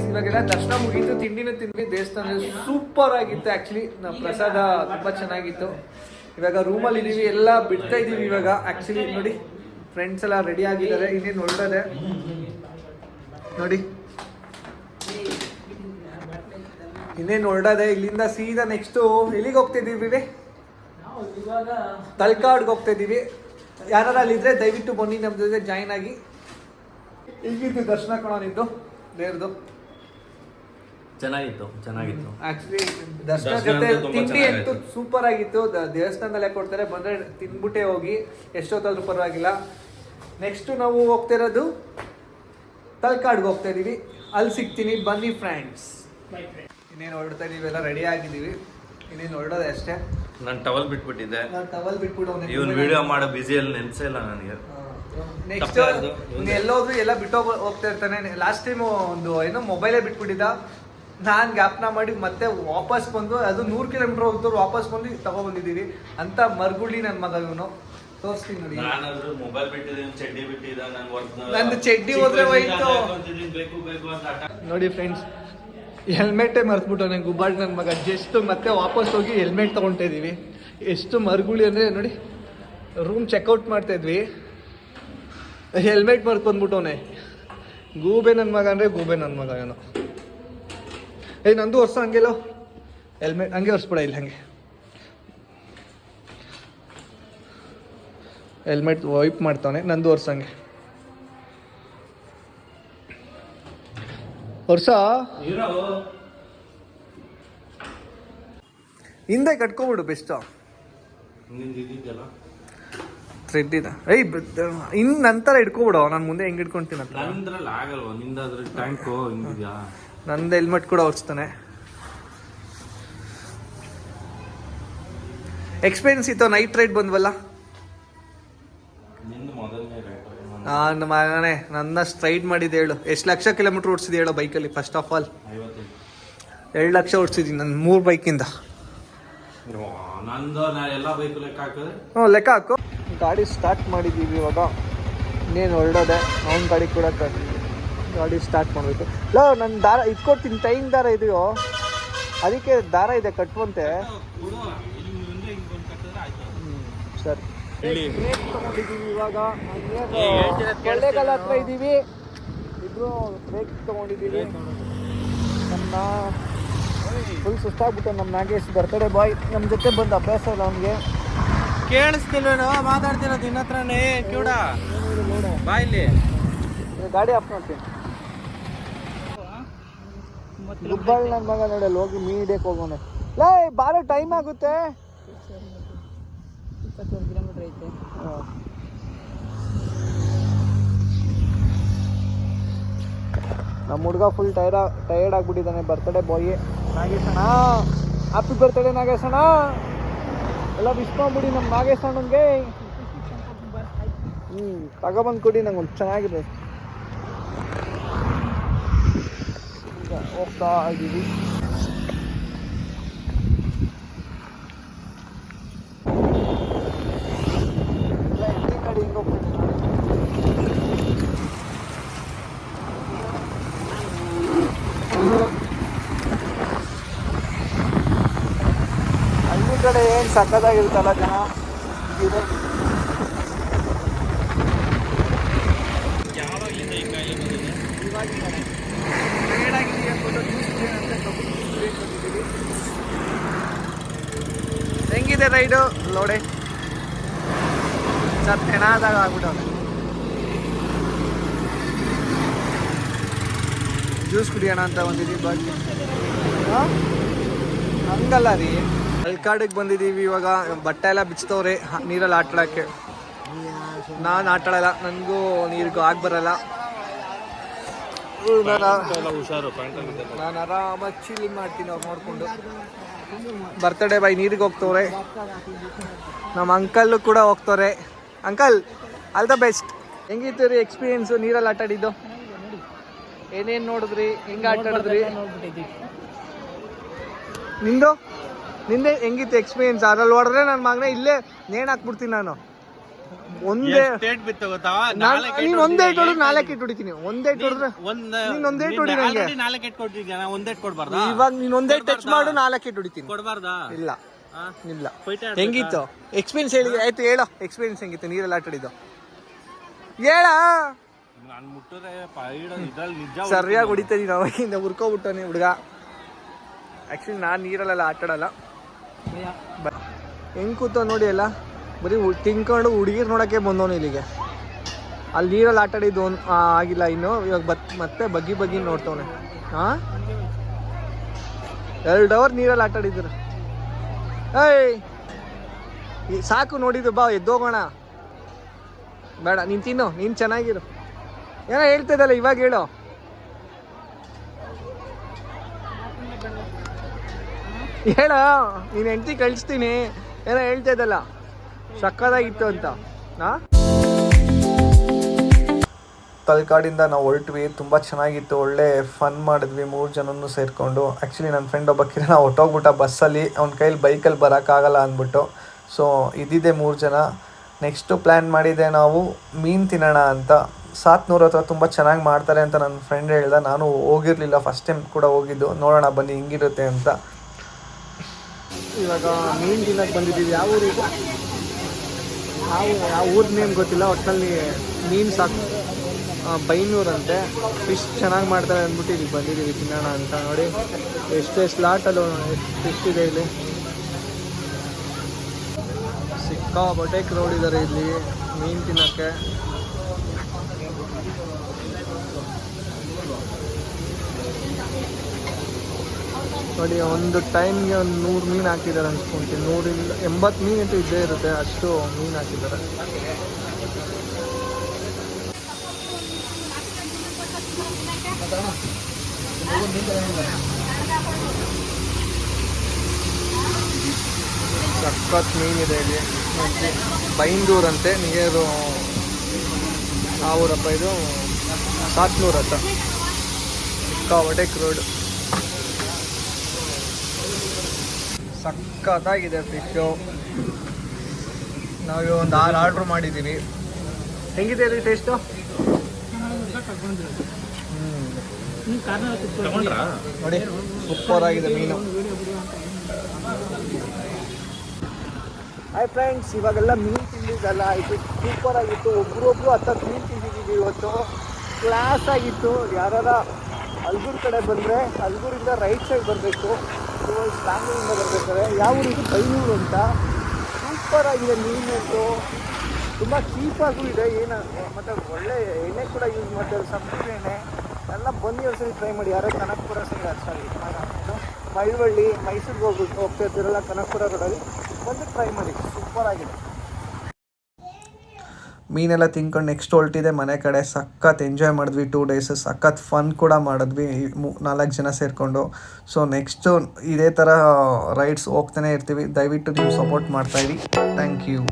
Friends ಇವಾಗೆಲ್ಲ ದರ್ಶನ ಮುಗೀತು, ತಿಂಡಿನ ತಿಂದ್ವಿ ದೇವಸ್ಥಾನ ಸೂಪರ್ ಆಗಿತ್ತು ಆ್ಯಕ್ಚುಲಿ ಪ್ರಸಾದ ತುಂಬ ಚೆನ್ನಾಗಿತ್ತು. ಇವಾಗ ರೂಮಲ್ಲಿ ಇದ್ದೀವಿ ಎಲ್ಲ ಬಿಡ್ತಾ ಇದ್ದೀವಿ ಇವಾಗ ಆ್ಯಕ್ಚುಲಿ ನೋಡಿ ಫ್ರೆಂಡ್ಸ್ ಎಲ್ಲ ರೆಡಿ ಆಗಿದ್ದಾರೆ, ಇನ್ನೇನು ಹೊರಡೋದೆ. ನೋಡಿ. ಇನ್ನೇನು ಹೊರಡದೆ, ಇಲ್ಲಿಂದ ಸೀದಾ ನೆಕ್ಸ್ಟು ಎಲ್ಲಿಗೆ ಹೋಗ್ತಿದ್ದೀವಿ ತಲ್ಕಾಡ್ಗೆ ಹೋಗ್ತಾ ಇದ್ದೀವಿ ಯಾರು ಅಲ್ಲಿದ್ರೆ ದಯವಿಟ್ಟು ಬನ್ನಿ ನಮ್ಮ ಜೊತೆ ಜಾಯ್ನ್ ಆಗಿ. ಈಗಿದ್ದು ದರ್ಶನ ಕಣನಿದ್ದು ದೇವ್ರದ್ದು ಚೆನ್ನಾಗಿತ್ತು ಚೆನ್ನಾಗಿತ್ತು. ಆಕ್ಚುಲಿ ದರ್ಶನ ಜೊತೆ ತುಂಬಾ ತಿಂಡಿ ಅಂತೂ ಸೂಪರ್ ಆಗಿತ್ತು. ದ- ದೇವಸ್ಥಾನದಲ್ಲೇ ಕೊಡ್ತಾರೆ. ಬಂದ್ರೆ ತಿನ್ಬಿಟ್ಟೆ ಹೋಗಿ. ಎಷ್ಟೊತ್ತಾದ್ರೂ ಪರವಾಗಿಲ್ಲ. ನೆಕ್ಸ್ಟ್ ನಾವು ಹೋಗ್ತಾ ಇರೋದು ತಲ್ಕಾಡ್ಗೆ ಹೋಗ್ತಾ ಇದೀವಿ ಅಲ್ಲಿ ಸಿಗ್ತೀನಿ. ಬನ್ನಿ ಫ್ರೆಂಡ್ಸ್ ಇನ್ನೇನು ಹೊರಡ್ತಾ ಇದೀವಿ? ಎಲ್ಲ ರೆಡಿ ಆಗಿದ್ದೀವಿ. ಇನ್ನೇನು ಹೊರಡೋದೆ ಅಷ್ಟೇ. ನಾನು ಟವಲ್ ಬಿಟ್ಬಿಟ್ಟಿದ್ದೆ. ನಾನು ಟವಲ್ ಬಿಟ್ಬಿಟ್ಟು ಇವನ್ ವಿಡಿಯೋ ಮಾಡೋ ಬಿಸಿಯಲ್ಲಿ ನೆನ್ಸೇ ಇಲ್ಲ ನನಗೆ. ನೆಕ್ಸ್ಟ್. ಎಲ್ಲೋದ್ರು ಎಲ್ಲ ಬಿಟ್ಟು ಹೋಗ್ತಾ ಇರ್ತಾನೆ. ಲಾಸ್ಟ್ ಟೈಮ್ ಒಂದು ಏನೋ ಮೊಬೈಲೇ ಬಿಟ್ಬಿಟ್ಟಿದ್ದ. ನಾನು ಜ್ಞಾಪನ ಮಾಡಿ ಮತ್ತೆ ವಾಪಸ್ ಬಂದು ಅದು ನೂರು ಕಿಲೋಮೀಟರ್ ಹೋಗ್ತಾರೆ ವಾಪಸ್ ಬಂದು ತಗೊಬಂದಿದ್ದೀರಿ. ಅಂತ ಮರ್ಗುಳಿ ನನ್ನ ಮಗ ಇವನು. ತೋರಿಸ್ತೀನಿ ನೋಡಿ. ನಾನಾದ್ರೂ ಮೊಬೈಲ್ ಬಿಟ್ಟಿದ್ದೀನಿ ಚಡ್ಡಿ ಬಿಟ್ಟಿದ್ದ ನಾನು ವರ್ಕ್ ನಂದು ಚಡ್ಡಿ ಹೋದ್ರೆ ಹೋಯ್ತು. ಬೇಕು ಬೇಕು ಅಂತ ನೋಡಿ ಫ್ರೆಂಡ್ಸ್ ಹೆಲ್ಮೆಟೇ ಮರ್ತ್ಬಿಟ್ಟು ನಂಗೆ ಗುಬ್ಬಾಡಿ ನನ್ನ ಮಗ ಜಸ್ಟ್ ಮತ್ತೆ ವಾಪಸ್ ಹೋಗಿ ಹೆಲ್ಮೆಟ್ ತೊಗೊಳ್ತಾ ಇದ್ದೀವಿ ಎಷ್ಟು ಮರ್ಗುಳಿ ಅಂದರೆ ನೋಡಿ ರೂಮ್ ಚೆಕ್ಔಟ್ ಮಾಡ್ತಾ ಇದ್ವಿ. ಹೆಲ್ಮೆಟ್ ಮರ್ತ್ ಬಂದ್ಬಿಟ್ಟವನೆ. ಗೂಬೆ ನನ್ನ ಮಗ ಅಂದರೆ ಗೂಬೆ ನನ್ನ ಮಗ ಏನೋ ಏಯ್ ನಂದು ವರ್ಷ ಹಂಗೆಲ್ಲೋ. ಹೆಲ್ಮೆಟ್ ಹಂಗೆ ಒರೆಸ್ಬಿಡ ಇಲ್ಲ ಹಂಗೆ. ಹೆಲ್ಮೆಟ್ ವೈಪ್ ಮಾಡ್ತಾನೆ ನಂದು ವರ್ಷ ಹಂಗೆ. ವರ್ಷ ಹಿಂದೆ ಕಟ್ಕೊಂಬಿಡು ಬೆಸ್ಟ್ ಥ್ರೆಡ್ ಇದೆ. ಏಯ್ ಇನ್ ನಂತರ ಇಟ್ಕೊಬಿಡು ನಾನು ಮುಂದೆ ಹೆಂಗೆ ಇಟ್ಕೊಂತೀನಿ ಅಂತ ನಂದ್ರಲ್ಲಿ ಆಗಲ್ವಾ? ನಿಂದಾದ್ರೆ ಟ್ಯಾಂಕು ಹಿಂಗಿದ್ಯಾ? ನಂದು ಹೆಲ್ಮೆಟ್ ಕೂಡ ಹೊಡ್ಸ್ತಾನೆ ಎಕ್ಸ್ಪೀರಿಯನ್ಸ್ ಇತ್ತು ನೈಟ್ ರೈಡ್ ಬಂದ್ವಲ್ಲ? ನಾನು ಮಗನೇ ನನ್ನ ಸ್ಟ್ರೈಡ್ ಮಾಡಿದ್ದು ಹೇಳು. ಎಷ್ಟು ಲಕ್ಷ ಕಿಲೋಮೀಟರ್ ಓಡಿಸಿದೆ ಹೇಳೋ ಬೈಕಲ್ಲಿ ಫಸ್ಟ್ ಆಫ್ ಆಲ್ ಎರಡು ಲಕ್ಷ ಓಡಿಸಿದ್ದೀನಿ ನನ್ನ ಮೂರು ಬೈಕಿಂದ ಹ್ಞೂ ಲೆಕ್ಕ ಹಾಕು. ಗಾಡಿ ಸ್ಟಾರ್ಟ್ ಮಾಡಿದ್ದೀವಿ ಇವಾಗ. ಇನ್ನೇನು ಹೊರಡೋದೆ ಅವ್ನ ಗಾಡಿ ಕೂಡ ಗಾಡಿ ಸ್ಟಾರ್ಟ್ ಮಾಡಬೇಕು. ಲೋ ನನ್ನ ದಾರ ಇಟ್ಕೊಡ್ತೀನಿ ಟೈಮ್ ದಾರ ಇದೆಯೋ? ಅದಕ್ಕೆ ದಾರ ಇದೆ ಕಟ್ಟುವಂತೆ ಸರಿ. ಬ್ರೇಕ್ ತಗೊಂಡಿದ್ದೀವಿ ಇವಾಗ. ಕೊಳ್ಳೇಗಾಲ ಹತ್ರ ಇದ್ದೀವಿ ಇಬ್ರು ಬ್ರೇಕ್ ತಗೊಂಡಿದ್ದೀವಿ ನಮ್ಮ ಫುಲ್ ಸುಸ್ತಾಗ್ಬಿಟ್ಟು ನಮ್ಮ ನಾಗೇಶ್ ಬರ್ತಡೇ ಬಾಯ್ ನಮ್ಮ ಜೊತೆ ಬಂದು ಅಭ್ಯಾಸ ಇಲ್ಲ ಅವನಿಗೆ. ಕೇಳಿಸ್ತಿಲ್ವೇನೋ ಮಾತಾಡ್ತಿರೋದು ನಿನ್ನ ಹತ್ರನೇ. ಕಿವುಡ ಬಾಯ್ಲಿ ಗಾಡಿ ಆಫ್ ಮಾಡ್ತೀನಿ. ಗುಬ್ಬಾಳ್ ನನ್ನ ಮಗ ನೋಡಲ್ಲ ಹೋಗಿ ಮೀನ್ ಹಿಡಿಯಕ್ಕೆ ಹೋಗೋನೆ ಲೇ ಬಾರೋ ಟೈಮ್ ಆಗುತ್ತೆ. ಇಪ್ಪತ್ತೊಂದು ಕಿಲೋಮೀಟರ್ ಐತೆ. ನಮ್ಮ ಹುಡುಗ ಫುಲ್ ಟೈರ್ ಟೈರ್ಡ್ ಆಗ್ಬಿಟ್ಟಿದ್ದಾನೆ ಬರ್ತಡೇ ಬಾಯ್ ನಾಗೇಶಣ್ಣ. ಹ್ಯಾಪಿ ಬರ್ತಡೇ ನಾಗೇಶಣ್ಣ. ಎಲ್ಲ ಮಾಡ್ಬಿಡಿ ನಮ್ಮ ನಾಗೇಶ್ ಅಣ್ಣಂಗೆ ಹ್ಞೂ ತಗೊಬಂದು ಕೊಡಿ ನಂಗೆ ಒಂದು ಚೆನ್ನಾಗಿದೆ. ಈಗ ಹೋಗ್ತಾ ಇದ್ದೀವಿ ಇಲ್ಲ, ಎಣ್ಣೆ ಗಾಡಿ ಹಿಂಗ್ ಹೋಗ್ತಿದೆ ನೋಡಿ. ಹಳ್ಳಿ ಕಡೆ ಏನು ಸಕ್ಕತ್ತಾಗಿರುತ್ತಲ್ಲ ಜನ ಇದೆ. ಹೆಂಗಿದೆ ರೈಡು, ನೋಡಿ. ಸರ್ ತೆಣಾದಾಗ ಆಗ್ಬಿಟ್ಟವ್ರೆ. ಜ್ಯೂಸ್ ಕುಡಿಯೋಣ ಅಂತ ಬಂದಿದ್ದೀವಿ ಬಾಕಿ. ಹಂಗಲ್ಲ ರೀ. ಅಲ್ಕಾಡಿಗೆ ಬಂದಿದ್ದೀವಿ ಇವಾಗ. ಬಟ್ಟೆ ಎಲ್ಲ ಬಿಚ್ತವ್ರೆ ನೀರಲ್ಲಿ ಆಟಾಡೋಕ್ಕೆ. ನಾನು ಆಟಾಡಲ್ಲ ನನಗೂ ನೀರಿಗೂ ಆಗಿ ಬರಲ್ಲ. ನಾನು ಆರಾಮಾಗಿ ಚಿಲ್ ಮಾಡ್ತೀನಿ, ಅವ್ರು ನೋಡಿಕೊಂಡು. ಬರ್ತಡೇ ಬೈ ನೀರಿಗೆ ಹೋಗ್ತವ್ರೆ. ನಮ್ಮ ಅಂಕಲ್ಲು ಕೂಡ ಹೋಗ್ತವ್ರೆ. ಅಂಕಲ್ ಆಲ್ ದ ಬೆಸ್ಟ್ ಹೆಂಗಿತ್ತು ರೀ ಎಕ್ಸ್ಪೀರಿಯನ್ಸು ನೀರಲ್ಲಿ ಆಟ ಆಡಿದ್ದು? ಏನೇನು ನೋಡಿದ್ರಿ? ಹೆಂಗೆ ಆಟ ಆಡಿದ್ರಿ? ನಿಂದು? ನಿಂದೆ ಹೆಂಗಿತ್ತು ಎಕ್ಸ್ಪೀರಿಯನ್ಸ್ ಅದ್ರಲ್ಲಿ ಹೊಡೆದ್ರೆ ನನ್ನ ಮಗನೇ ಇಲ್ಲೇ ನೇಣು ಹಾಕ್ಬಿಡ್ತೀನಿ ನಾನು. ಒಂದೇ ಸ್ಟೇಟ್ ಬಿತ್ತು ಗೊತ್ತಾ? ನಾನ್ ಒಂದೇ ಇಟ್ಟು ಹೊಡೆದ್ರೆ ನಾಲ್ಕು ಹೊಡಿತೀನಿ ಒಂದೇ ಇಟ್ಟು ಹೊಡೆದ್ರೆ ಒಂದ್ ನೀನ್ ಒಂದೇ ಇಟ್ಟು ಹೊಡಿ ನಂಗೆ. ನಾಲ್ಕು ಒಂದೇ ಇಟ್ಟು ಕೊಡ್ಬಾರ್ದಾ? ಇವಾಗ ನೀನ್ ಒಂದೇ ಟಚ್ ಮಾಡು ನಾಲ್ಕು ಇಟ್ ಹೊಡಿತೀನಿ. ಕೊಡ್ಬಾರ್ದಾ? ಇಲ್ಲ. ಇಲ್ಲ. ಹೆಂಗಿತ್ತು? ಎಕ್ಸ್ಪೀರಿಯನ್ಸ್ ಹೇಳಿ. ಆಯ್ತು ಹೇಳೋ. ಎಕ್ಸ್ಪೀರಿಯನ್ಸ್ ಹೆಂಗಿತ್ತು? ನೀರೆಲ್ಲ ಆಟಾಡಿದ್ದು ಹೇಳ. ಸರಿಯಾಗಿ ಹೊಡಿತೀನಿ ನಾವು ಹಿಂದೆ ಹುರ್ಕೊಬಿಟ್ಟವನಿ ಹುಡುಗ. ಆ್ಯಕ್ಚುಲಿ ನಾನು ನೀರಲ್ಲೆಲ್ಲ ಆಟಾಡಲ್ಲ ಹೆಂಗ್ ಕೂತ ನೋಡಿ ಎಲ್ಲ. ಬರೀ ತಿನ್ಕೊಂಡು ಹುಡುಗಿರ್ ನೋಡಕ್ಕೆ ಬಂದವನು ಇಲ್ಲಿಗೆ. ಅಲ್ಲಿ ನೀರಲ್ಲಿ ಆಟ ಆಡಿದ್ದು ಒಂದ್- ಆಗಿಲ್ಲ ಇನ್ನು, ಇವಾಗ ಬತ್, ಮತ್ತೆ ಬಗ್ಗಿ ಬಗ್ಗಿ ನೋಡ್ತವನೆ. ಹಾ ಎರಡು ಅವರ್ ನೀರಲ್ಲಿ ಆಟ ಆಡಿದ್ರು. ಏಯ್! ಸಾಕು ನೋಡಿದ್ದು ಬಾ ಎದ್ದೋಗೋಣ ಬೇಡ, ನೀನು ತಿನ್ನು, ನೀನ್ ಚೆನ್ನಾಗಿರು. ಏನೋ ಹೇಳ್ತಾ ಇದ್ದಲ್ಲ ಇವಾಗ ಹೇಳು. ಹೇಳ, ನೀನ್ ಹೆಂಡತಿ ಕಳಿಸ್ತೀನಿ. ಏನೋ ಹೇಳ್ತಾ ಇದ್ದಲ್ಲ ಸಕ್ಕದಾಗಿತ್ತು ಅಂತ. ಹಾ ತಲಕಾಡಿಂದ ನಾವು ಹೊರಟ್ವಿ ತುಂಬ ಚೆನ್ನಾಗಿತ್ತು ಒಳ್ಳೆ ಫನ್ ಮಾಡಿದ್ವಿ ಮೂರು ಜನನು ಸೇರಿಕೊಂಡು. ಆ್ಯಕ್ಚುಲಿ ನನ್ನ ಫ್ರೆಂಡ್ ಒಬ್ಬ ಕಿರಣ ಹೊಟ್ಟೋಗ್ಬಿಟ್ಟ ಬಸ್ಸಲ್ಲಿ. ಅವ್ನ ಕೈಲಿ ಬೈಕಲ್ಲಿ ಬರೋಕ್ಕಾಗಲ್ಲ ಅಂದ್ಬಿಟ್ಟು. ಸೊ ಇದಿದೆ ಮೂರು ಜನ. ನೆಕ್ಸ್ಟು ಪ್ಲ್ಯಾನ್ ಮಾಡಿದೆ ನಾವು ಮೀನು ತಿನ್ನೋಣ ಅಂತ. ಸಾತ್ನೂರ ಹತ್ರ ತುಂಬ ಚೆನ್ನಾಗಿ ಮಾಡ್ತಾರೆ ಅಂತ ನನ್ನ ಫ್ರೆಂಡ್ ಹೇಳ್ದ. ನಾನು ಹೋಗಿರಲಿಲ್ಲ ಫಸ್ಟ್ ಟೈಮ್ ಕೂಡ ಹೋಗಿದ್ದು. ನೋಡೋಣ ಬನ್ನಿ ಹಿಂಗಿರುತ್ತೆ ಅಂತ. ಇವಾಗ ಮೀನು ತಿನ್ನಕ್ಕೆ ಬಂದಿದ್ದೀವಿ. ಯಾವ ಊರಿಗೆ? ಯಾವ ಆ ಊರ ನೇಮ್ ಗೊತ್ತಿಲ್ಲ ಒಟ್ಟಿನಲ್ಲಿ ಮೀನು ಸಾಕು ಬೈನೂರಂತೆ. ಫಿಶ್ ಚೆನ್ನಾಗಿ ಮಾಡ್ತಾರೆ ಅಂದ್ಬಿಟ್ಟು ಇಲ್ಲಿ ಬಂದಿದ್ದೀವಿ ತಿನ್ನೋಣ ಅಂತ ನೋಡಿ. ಎಷ್ಟೇ ಸ್ಲಾಟಲ್ಲೂ ಫಿಶ್ ಇದೆ ಇಲ್ಲಿ. ಸಿಕ್ಕಾಪಟ್ಟೆ ಕ್ರೌಡ್ ಇದ್ದಾರೆ ಇಲ್ಲಿ ಮೀನು ತಿನ್ನೋಕ್ಕೆ. ನೋಡಿ ಒಂದು ಟೈಮ್ಗೆ ಒಂದು ನೂರು ಮೀನು ಹಾಕಿದ್ದಾರೆ ಅನ್ಸ್ಕೊಂತೀನಿ. ನೂರಿಂದ ಎಂಬತ್ತು ಮೀನು ಅಂತೂ ಇದ್ದೇ ಇರುತ್ತೆ ಅಷ್ಟು ಮೀನು ಹಾಕಿದ್ದಾರೆ. ಸಖತ್ ಮೀನಿದೆ ಇಲ್ಲಿ. ನೋಡಿ, ಬೈಂದೂರ್ ಅಂತೆ ನಿಯರು ಆ ಊರಪ್ಪ ಇದು ಸಾತ್ನೂರ್ ಹತ್ರ. ಸಿಕ್ಕಾಪಟ್ಟೆ ಕ್ರೋಡ್ ಸಖತ್ತಾಗಿದೆ ಫಿಶು ನಾವು ಒಂದು ಆರು ಆರ್ಡ್ರ್ ಮಾಡಿದ್ದೀವಿ. ಹೆಂಗಿದೆ ರೀ ಟೇಸ್ಟು ನೋಡಿ ಸೂಪರ್ ಆಗಿದೆ ಮೀನು. ಹಾಯ್ ಫ್ರೆಂಡ್ಸ್ ಇವಾಗೆಲ್ಲ ಮೀನು ತಿಂದಿದ್ದಲ್ಲ, ಇದು ಸೂಪರ್ ಆಗಿತ್ತು. ಒಬ್ರೊಬ್ರು ಹತ್ತತ್ತು ಮೀನು ತಿಂದಿದ್ದೀವಿ ಇವತ್ತು. ಕ್ಲಾಸ್ ಆಗಿತ್ತು. ಯಾರಾದ್ರೂ ಅಲ್ಗೂರ್ ಕಡೆ ಬಂದರೆ, ಅಲ್ಗೂರಿಂದ ರೈಟ್ ಸೈಡ್ ಬರಬೇಕು. ಬ್ಯಾಂಗ್ಳೂರಿಂದ ಬರ್ಬೇಕಾದ್ರೆ ಯಾವ ರೀತಿ ಬೈನೂರು ಅಂತ ಸೂಪರ್ ಆಗಿದೆ ಮೀನಂತೂ ತುಂಬ ಚೀಪಾಗೂ ಇದೆ ಏನು ಮತ್ತು ಒಳ್ಳೆ ಎಣ್ಣೆ ಕೂಡ ಯೂಸ್ ಮಾಡ್ತಾರೆ ಸಬ್ಸಿಡಿ ಎಣ್ಣೆ ಎಲ್ಲ ಬನ್ನಿ ಒಂದ್ಸರಿ ಟ್ರೈ ಮಾಡಿ ಯಾರೋ ಕನಕಪುರ ಸಾರಿ ಇದು ಮಳವಳ್ಳಿ ಮೈಸೂರಿಗೆ ಹೋಗ್ಬಿಟ್ಟು ಹೋಗ್ತಾ ಇರ್ತೀರಲ್ಲ ಕನಕಪುರ ರೋಡಲ್ಲಿ ಬಂದು ಟ್ರೈ ಮಾಡಿ ಸೂಪರ್ ಆಗಿದೆ. ಮೀನೆಲ್ಲ ತಿನ್ಕೊಂಡು ನೆಕ್ಸ್ಟ್ ಹೊಲ್ಟಿದೆ ಮನೆ ಕಡೆ, ಸಖತ್ ಎಂಜಾಯ್ ಮಾಡಿದ್ವಿ ಟೂ ಡೇಸ್ ಸಖತ್ ಫನ್ ಕೂಡ ಮಾಡಿದ್ವಿ ನಾಲ್ಕು ಜನ ಸೇರಿಕೊಂಡು. ಸೊ ನೆಕ್ಸ್ಟು ಇದೇ ಥರ ರೈಡ್ಸ್ ಹೋಗ್ತಾನೆ ಇರ್ತೀವಿ. ದಯವಿಟ್ಟು ನೀವು ಸಪೋರ್ಟ್ ಮಾಡ್ತಾಯಿರಿ ಥ್ಯಾಂಕ್ ಯು